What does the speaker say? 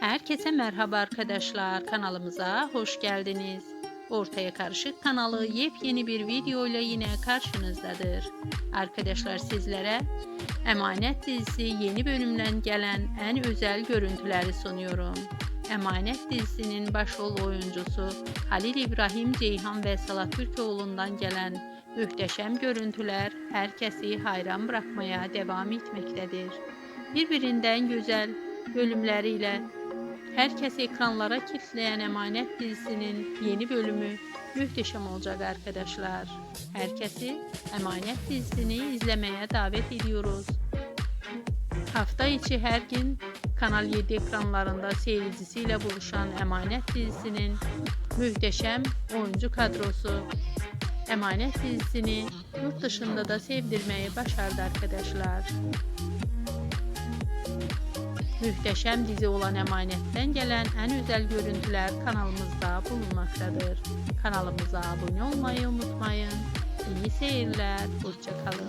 Herkese merhaba arkadaşlar. Kanalımıza hoş geldiniz. Ortaya Karışık kanalı yepyeni bir video ile yine karşınızdadır. Arkadaşlar sizlere Emanet dizisi yeni bölümden gelen en özel görüntüleri sunuyorum. Emanet dizisinin başrol oyuncusu Halil İbrahim Ceyhan ve Salat Türkoğlu'ndan gelen muhteşem görüntüler herkesi hayran bırakmaya devam etmektedir. Birbirinden güzel bölümleriyle herkesi ekranlara kilitleyen Emanet dizisinin yeni bölümü muhteşem olacak arkadaşlar. Herkesi Emanet dizisini izlemeye davet ediyoruz. Hafta içi her gün Kanal 7 ekranlarında seyircisiyle buluşan Emanet dizisinin muhteşem oyuncu kadrosu Emanet dizisini yurt dışında da sevdirmeyi başardı arkadaşlar. Muhteşem dizi olan Emanet'ten gelen en özel görüntüler kanalımızda bulunmaktadır. Kanalımıza abone olmayı unutmayın. İyi seyirler, hoşçakalın.